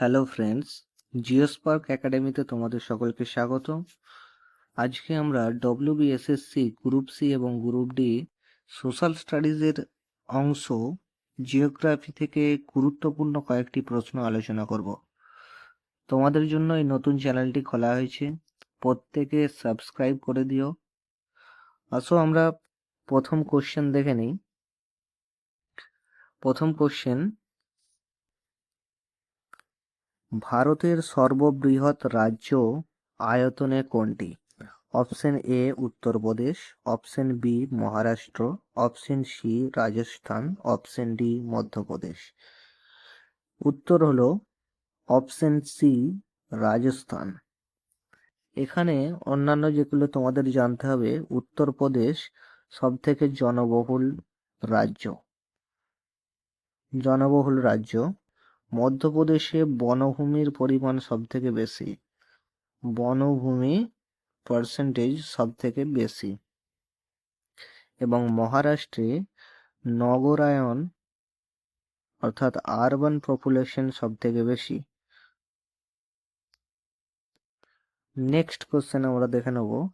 Hello friends জিওস্পার্ক একাডেমিতে তোমাদের সকলকে স্বাগত আজকে আমরা ডব্লিউবিএসএসসি গ্রুপ সি এবং গ্রুপ ডি সোশ্যাল স্টাডিজের অংশ জিওগ্রাফি থেকে গুরুত্বপূর্ণ কয়েকটি প্রশ্ন আলোচনা করব। তোমাদের জন্য এই নতুন চ্যানেলটি খোলা হয়েছে। প্রত্যেকে সাবস্ক্রাইব করে দিও। আসো, আমরা প্রথম কোশ্চেন দেখে নিই। প্রথম কোশ্চেন ভারতের সর্ববৃহৎ রাজ্য আয়তনে কোনটি? Option A Uttar Pradesh option B Maharashtra, option C Rajasthan, option D Madhya Pradesh. উত্তর হলো অপশন সি রাজস্থান। এখানে অন্যান্য যেগুলো তোমাদের জানতে হবে উত্তরপ্রদেশ সব থেকে জনবহুল রাজ্য। জনবহুল রাজ্য মধ্যপ্রদেশে বনভূমির পরিমাণ সব থেকে বেশি? বনভূমি পার্সেন্টেজ সব থেকে বেশি। এবং মহারাষ্ট্রে নগরায়ন, অর্থাৎ আরবান পপুলেশন সব থেকে বেশি? নেক্সট কোশ্চেন আমরা দেখে নেব।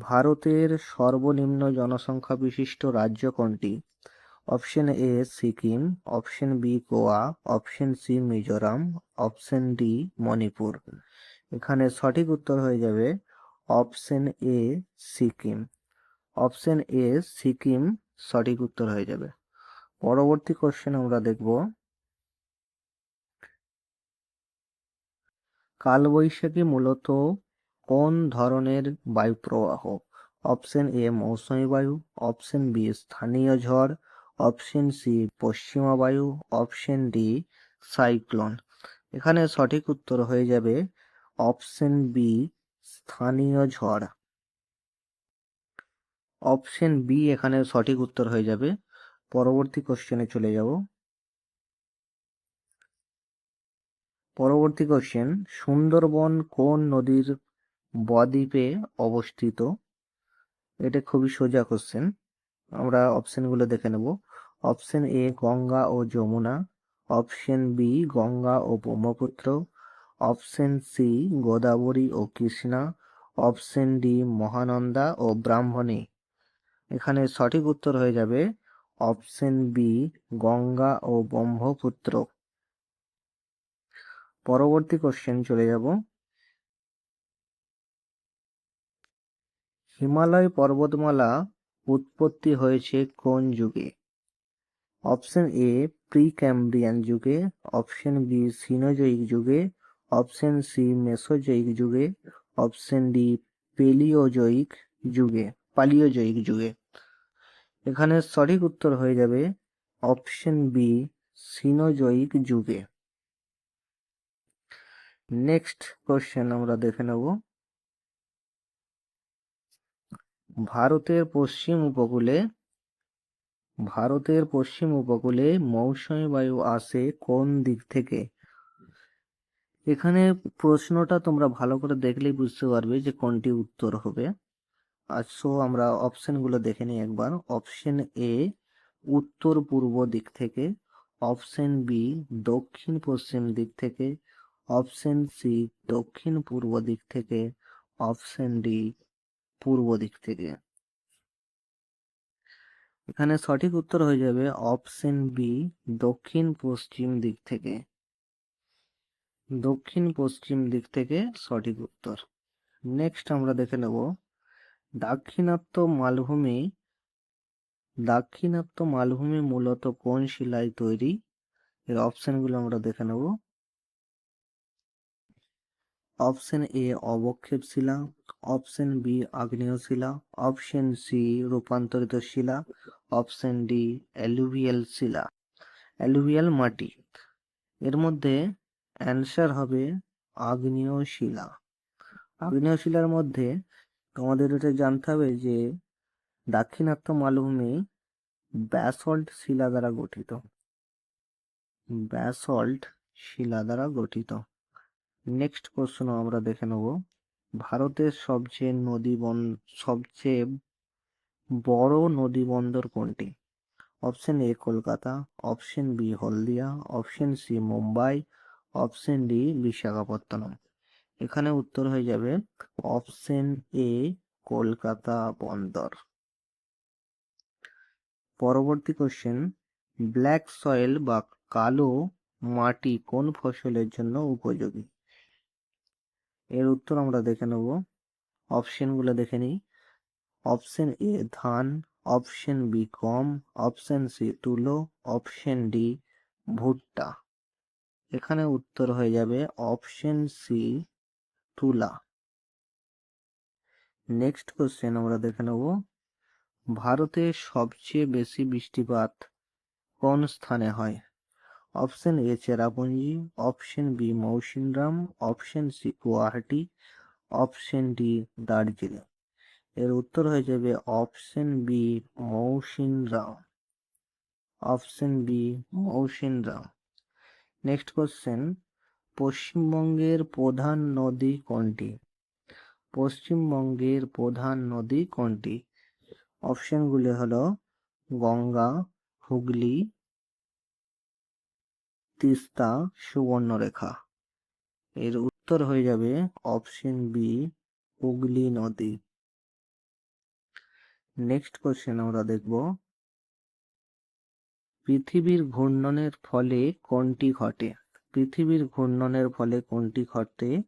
ভারতের সর্বনিম্ন জনসংখ্যা বিশিষ্ট রাজ্য কোনটি? Option A Sikkim, option B Goa, option C Mizoram, option D Manipur. এখানে সঠিক উত্তর হয়ে যাবে option A Sikkim. Option A Sikkim সঠিক উত্তর হয়ে যাবে। পরবর্তী কোশ্চেন আমরা দেখব। কালবৈশাখী মূলত কোন ধরনের বায়ুপ্রবাহ? অপশন এ মৌসুমী বায়ু, অপশন বি স্থানীয় ঝড় অপশন সি, পশ্চিমা বায়ু, অপশন ডি, সাইক্লোন। এখানে সঠিক উত্তর হয়ে যাবে অপশন বি, স্থানীয় ঝড়। অপশন বি এখানে সঠিক উত্তর হয়ে যাবে। পরবর্তী কোশ্চেনে চলে যাব। পরবর্তী কোশ্চেন, সুন্দরবন কোন নদীর বদ্বীপে অবস্থিত? এটা খুবই সোজা কোশ্চেন। আমরা অপশনগুলো দেখে নেব। অপশন এ গঙ্গা ও যমুনা, অপশন বি গঙ্গা ও ব্রহ্মপুত্র, অপশন সি গোদাবরী ও কৃষ্ণা, অপশন ডি মহানন্দা ও ব্রাহ্মণী। এখানে সঠিক উত্তর হয়ে যাবে অপশন বি গঙ্গা ও ব্রহ্মপুত্র। পরবর্তী কোশ্চেন চলে যাব। হিমালয় পর্বতমালা উৎপত্তি হয়েছে কোন যুগে? অপশন এ প্রি ক্যাম্ব্রিয়ান যুগে, অপশন বি সিনোজয়িক যুগে, অপশন সি মেসোজয়িক যুগে, অপশন ডি পেলিওজয়িক যুগে পালিওজয়িক যুগে। এখানে সঠিক উত্তর হয়ে যাবে অপশন বি সিনোজয়িক যুগে। নেক্সট কোশ্চেন আমরা দেখে নেব। ভারতের পশ্চিম উপকূলে ভারতের পশ্চিম উপকূলে মৌসুমী বায়ু আসে কোন দিক থেকে? এখানে প্রশ্নটা তোমরা ভালো করে দেখলেই বুঝতে পারবে যে কোনটি উত্তর হবে। আর সো আমরা অপশনগুলো দেখে নিই একবার। অপশন এ উত্তর পূর্ব দিক থেকে। অপশন বি দক্ষিণ পশ্চিম দিক থেকে। অপশন সি দক্ষিণ পূর্ব দিক থেকে। অপশন ডি পূর্ব দিক থেকে। এখানে সঠিক উত্তর হয়ে যাবে অপশন বি দক্ষিণ পশ্চিম দিক থেকে। দক্ষিণ পশ্চিম দিক থেকে সঠিক উত্তর। নেক্সট আমরা দেখে নেব, দাক্ষিণাত্য মালভূমি দাক্ষিণাত্য মালভূমি মূলত কোন শিলায় তৈরি? এর অপশনগুলো আমরা দেখে নেব। অপশন এ অবক্ষেপ শিলা অপশন বি আগ্নেয় শিলা অপশন সি রূপান্তরিত শিলা অপশন ডি, অ্যালুভিয়াল শিলা। অ্যালুভিয়াল মাটি। এর মধ্যে অ্যান্সার হবে আগ্নেয় শিলা। আগ্নেয় শিলার মধ্যে তোমাদের এটা জানতে হবে যে দাক্ষিণাত্য মালভূমি ব্যাসল্ট শিলা দ্বারা গঠিত। ব্যাসল্ট শিলা দ্বারা গঠিত। নেক্সট প্রশ্ন আমরা দেখে নেব। ভারতের সবচেয়ে নদী বন সবচেয়ে বড় নদী বন্দর কোনটি? Option A Kolkata, option B Haldia, option C Mumbai, option D Visakhapatnam. এখানে উত্তর হয়ে যাবে অপশন এ কলকাতা বন্দর। পরবর্তী কোশ্চেন, ব্ল্যাক সয়েল বা কালো মাটি কোন ফসলের জন্য উপযোগী? এর উত্তর আমরা দেখে নেব। অপশনগুলো দেখে নিই। অপশন এ ধান অপশন বি গম অপশন সি তুলো অপশন ডি ভুট্টা এখানে উত্তর হয়ে যাবে অপশন সি তুলা। নেক্সট কোশ্চেন আমরা দেখে নেব। ভারতে সবচেয়ে বেশি বৃষ্টিপাত কোন স্থানে হয়? Option A Cherrapunji. Option B Mawsynram. Option C Guwahati. Option D Darjeeling. এর উত্তর হয়ে যাবে option B Mawsynram option B Mawsynram next question পশ্চিমবঙ্গের প্রধান নদী কোনটি? পশ্চিমবঙ্গের প্রধান নদী কোনটি? অপশনগুলি হলো গঙ্গা, হুগলি, তিস্তা, সুবর্ণরেখা। এর উত্তর হয়ে যাবে অপশন বি হুগলি নদী। নেক্সট কোশ্চেন আমরা দেখব। পৃথিবীর ঘূর্ণনের ফলে কোনটি ঘটে? পৃথিবীর ঘূর্ণনের ফলে কোনটি ঘটে?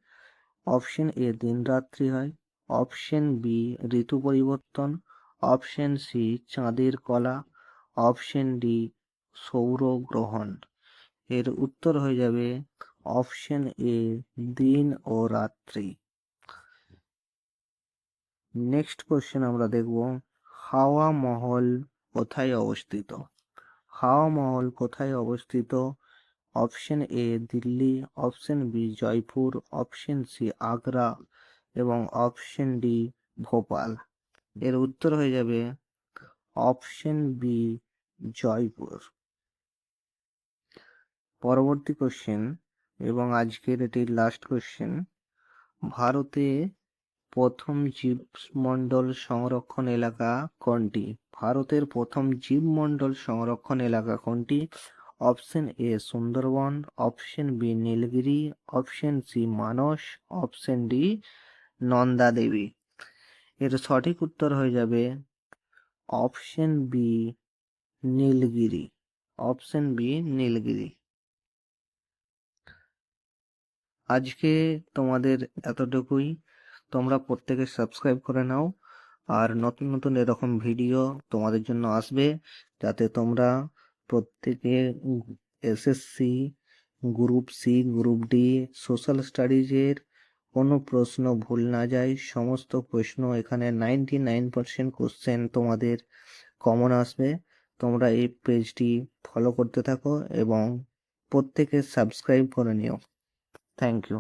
অপশন এ দিন রাত্রি হয়। অপশন বি ঋতু পরিবর্তন। অপশন সি চাঁদের কলা। অপশন ডি সৌরগ্রহণ এর উত্তর হয়ে যাবে অপশন এ দিন ও রাত্রি। নেক্সট কোশ্চেন আমরা দেখব। হাওয়া মহল কোথায় অবস্থিত? হাওয়া মহল কোথায় অবস্থিত? Option A Delhi, option B Jaipur, option C Agra এবং অপশন ডি ভোপাল। এর উত্তর হয়ে যাবে অপশন বি জয়পুর। পরবর্তী কোশ্চেন এবং আজকের এটির লাস্ট কোশ্চেন ভারতে প্রথম জীবমণ্ডল সংরক্ষণ এলাকা কোনটি? ভারতের প্রথম জীবমণ্ডল সংরক্ষণ এলাকা কোনটি? Option A Sundarban, option B Nilgiri, option C Manas, option D Nanda Devi এর সঠিক উত্তর হয়ে যাবে option B Nilgiri, option B Nilgiri. আজকে তোমাদের এতটুকুই। তোমরা প্রত্যেকে সাবস্ক্রাইব করে নাও। আর নতুন নতুন এরকম ভিডিও তোমাদের জন্য আসবে, যাতে তোমরা প্রত্যেকে SSC group C group D social স্টাডিজের কোনো প্রশ্ন ভুল না যায়। সমস্ত প্রশ্ন এখানে নাইনটি নাইন পার্সেন্ট কোশ্চেন তোমাদের কমন আসবে। তোমরা এই পেজটি ফলো করতে থাকো এবং প্রত্যেকে সাবস্ক্রাইব করে নিও। Thank you